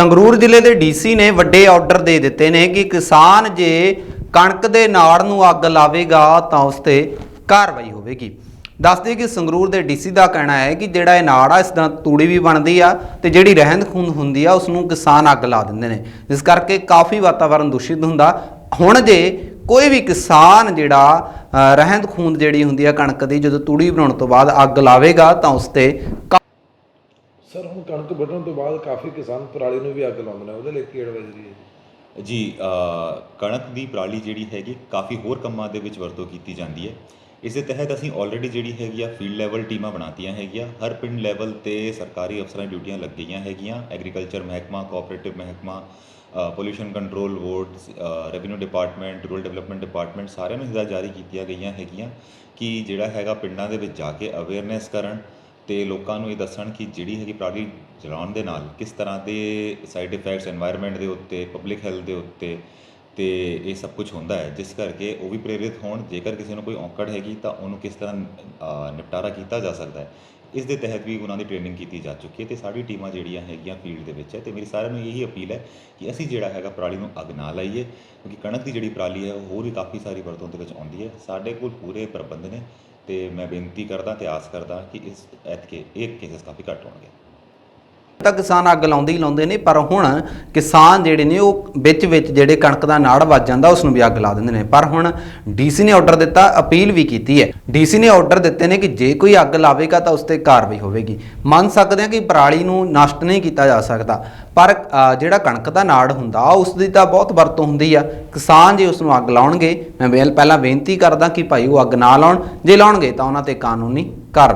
ਸੰਗਰੂਰ ਜ਼ਿਲ੍ਹੇ ਦੇ ਡੀਸੀ ਨੇ ਵੱਡੇ ਆਰਡਰ ਦੇ ਦਿੱਤੇ ਨੇ ਕਿ ਕਿਸਾਨ ਜੇ ਕਣਕ ਦੇ ਨਾੜ ਨੂੰ ਅੱਗ ਲਾਵੇਗਾ ਤਾਂ ਉਸ ਤੇ ਕਾਰਵਾਈ ਹੋਵੇਗੀ। ਦੱਸਦੇ ਕਿ ਸੰਗਰੂਰ ਦੇ ਡੀਸੀ ਦਾ ਕਹਿਣਾ ਹੈ ਕਿ ਜਿਹੜਾ ਇਹ ਨਾੜ ਆ, ਇਸ ਦਾ ਤੂੜੀ ਵੀ ਬਣਦੀ ਆ ਤੇ ਜਿਹੜੀ ਰਹਿੰਦ ਖੂੰਦ ਹੁੰਦੀ ਆ ਉਸ ਨੂੰ ਕਿਸਾਨ ਅੱਗ ਲਾ ਦਿੰਦੇ ਨੇ। ਜਿਸ ਕਰਕੇ ਕਾਫੀ ਵਾਤਾਵਰਣ ਦੂਸ਼ਿਤ ਹੁੰਦਾ। ਹੁਣ ਜੇ ਕੋਈ ਵੀ ਕਿਸਾਨ ਜਿਹੜਾ ਰਹਿੰਦ ਖੂੰਦ ਜਿਹੜੀ ਹੁੰਦੀ ਆ ਕਣਕ ਦੀ, ਜਦੋਂ ਤੂੜੀ ਬਣਾਉਣ ਤੋਂ ਬਾਅਦ ਅੱਗ ਲਾਵੇਗਾ ਤਾਂ ਉਸ ਤੇ ਸਰ, ਹੁਣ ਕਣਕ ਵੱਢਣ ਤੋਂ ਬਾਅਦ ਕਾਫੀ ਕਿਸਾਨ ਪਰਾਲੀ ਨੂੰ ਵੀ ਅੱਗ ਲਾਉਂਦੇ ਨੇ, ਉਹਦੇ ਲਈ ਕੀ ਐਡਵਾਈਜ਼ਰੀ ਹੈ ਜੀ ਕਣਕ ਦੀ ਪਰਾਲੀ ਜਿਹੜੀ ਹੈਗੀ ਕਾਫੀ ਹੋਰ ਕੰਮਾਂ ਦੇ ਵਿੱਚ ਵਰਤੋਂ ਕੀਤੀ ਜਾਂਦੀ ਹੈ। ਇਸ ਦੇ ਤਹਿਤ ਅਸੀਂ ਆਲਰੇਡੀ ਜਿਹੜੀ ਹੈਗੀ ਆ ਫੀਲਡ ਲੈਵਲ ਟੀਮਾਂ ਬਣਾਤੀਆਂ ਹੈਗੀਆਂ। ਹਰ ਪਿੰਡ ਲੈਵਲ ਤੇ ਸਰਕਾਰੀ ਅਫਸਰਾਂ ਡਿਊਟੀਆਂ ਲੱਗ ਗਈਆਂ ਹੈਗੀਆਂ। ਐਗਰੀਕਲਚਰ ਮਹਿਕਮਾ ਕੋਆਪਰੇਟਿਵ ਮਹਿਕਮਾ pollution control board revenue department rural development department ਸਾਰਿਆਂ ਨੂੰ ਹਦਾਇਤਾਂ ਜਾਰੀ ਕੀਤੀਆਂ ਗਈਆਂ ਹੈਗੀਆਂ ਕਿ ਜਿਹੜਾ ਹੈਗਾ ਪਿੰਡਾਂ ਦੇ ਵਿੱਚ ਜਾ ਕੇ ਅਵੇਅਰਨੈਸ ਕਰਨ। ਤੇ ਲੋਕਾਂ ਨੂੰ ਇਹ ਦੱਸਣ ਕਿ ਜਿਹੜੀ ਹੈਗੀ ਪਰਾਲੀ ਜਲਾਉਣ ਦੇ ਨਾਲ ਕਿਸ ਤਰ੍ਹਾਂ ਦੇ ਸਾਈਡ ਇਫੈਕਟਸ এনवायरमेंट ਦੇ ਉੱਤੇ ਪਬਲਿਕ ਹੈਲਥ ਦੇ ਉੱਤੇ ਤੇ ਇਹ ਸਭ ਕੁਝ ਹੁੰਦਾ ਹੈ, ਜਿਸ ਕਰਕੇ ਉਹ ਵੀ ਪ੍ਰੇਰਿਤ ਹੋਣ। ਜੇਕਰ ਕਿਸੇ ਨੂੰ ਕੋਈ ਔਕੜ ਹੈਗੀ ਤਾਂ ਉਹਨੂੰ ਕਿਸ ਤਰ੍ਹਾਂ ਨਿਪਟਾਰਾ ਕੀਤਾ ਜਾ ਸਕਦਾ ਹੈ। ਇਸ ਦੇ ਤਹਿਤ ਵੀ ਉਹਨਾਂ ਦੀ ਟ੍ਰੇਨਿੰਗ ਕੀਤੀ ਜਾ ਚੁੱਕੀ ਹੈ ਤੇ ਸਾਡੀ ਟੀਮਾਂ ਜਿਹੜੀਆਂ ਹੈਗੀਆਂ ਫੀਲਡ ਦੇ ਵਿੱਚ ਹੈ ਤੇ ਮੇਰੀ ਸਾਰਿਆਂ ਨੂੰ ਇਹੀ ਅਪੀਲ ਹੈ ਕਿ ਅਸੀਂ ਜਿਹੜਾ ਹੈਗਾ ਪਰਾਲੀ ਨੂੰ ਅੱਗ ਨਾ ਲਾਈਏ, ਕਿਉਂਕਿ ਕਣਕ ਦੀ ਜਿਹੜੀ ਪਰਾਲੀ ਹੈ ਉਹ ਹੋਰ ਵੀ ਕਾਫੀ ਸਾਰੀ ਵਰਤੋਂ ਦੇ ਵਿੱਚ ਆਉਂਦੀ ਹੈ। ਸਾਡੇ ਕੋਲ ਪੂਰੇ ਪ੍ਰਬੰਧ ਨੇ ਤੇ ਮੈਂ ਬੇਨਤੀ ਕਰਦਾ ਤੇ ਆਸ ਕਰਦਾ ਕਿ ਇਸ ਐਤਕੇ ਇਹ ਕੇਸਸ ਕਾਫੀ ਘੱਟ ਹੋਣਗੇ। ਤਾਂ ਕਿਸਾਨ ਅੱਗ ਲਾਉਂਦੇ ਹੀ ਲਾਉਂਦੇ ਨੇ, ਪਰ ਹੁਣ ਕਿਸਾਨ ਜਿਹੜੇ ਨੇ ਉਹ ਵਿੱਚ ਵਿੱਚ ਜਿਹੜੇ ਕਣਕ ਦਾ ਨਾੜ ਵੱਜ ਜਾਂਦਾ ਉਸ ਨੂੰ ਵੀ ਅੱਗ ਲਾ ਦਿੰਦੇ ਨੇ। ਪਰ ਹੁਣ ਡੀਸੀ ਨੇ ਆਰਡਰ ਦਿੱਤਾ, ਅਪੀਲ ਵੀ ਕੀਤੀ ਹੈ। ਡੀਸੀ ਨੇ ਆਰਡਰ ਦਿੱਤੇ ਨੇ ਕਿ ਜੇ ਕੋਈ ਅੱਗ ਲਾਵੇਗਾ ਤਾਂ ਉਸ ਤੇ ਕਾਰਵਾਈ ਹੋਵੇਗੀ। ਮੰਨ ਸਕਦੇ ਹਾਂ ਕਿ ਪਰਾਲੀ ਨੂੰ ਨਸ਼ਟ ਨਹੀਂ ਕੀਤਾ ਜਾ ਸਕਦਾ, ਪਰ ਜਿਹੜਾ ਕਣਕ ਦਾ ਨਾੜ ਹੁੰਦਾ ਉਸ ਦੀ ਤਾਂ ਬਹੁਤ ਵਰਤੋਂ ਹੁੰਦੀ ਆ। ਕਿਸਾਨ ਜੇ ਉਸ ਨੂੰ ਅੱਗ ਲਾਉਣਗੇ, ਮੈਂ ਬੇਲ ਪਹਿਲਾਂ ਬੇਨਤੀ ਕਰਦਾ ਕਿ ਭਾਈ ਉਹ ਅੱਗ ਨਾ ਲਾਉਣ। ਜੇ ਲਾਉਣਗੇ ਤਾਂ ਉਹਨਾਂ ਤੇ ਕਾਨੂੰਨੀ ਕਾਰਵਾਈ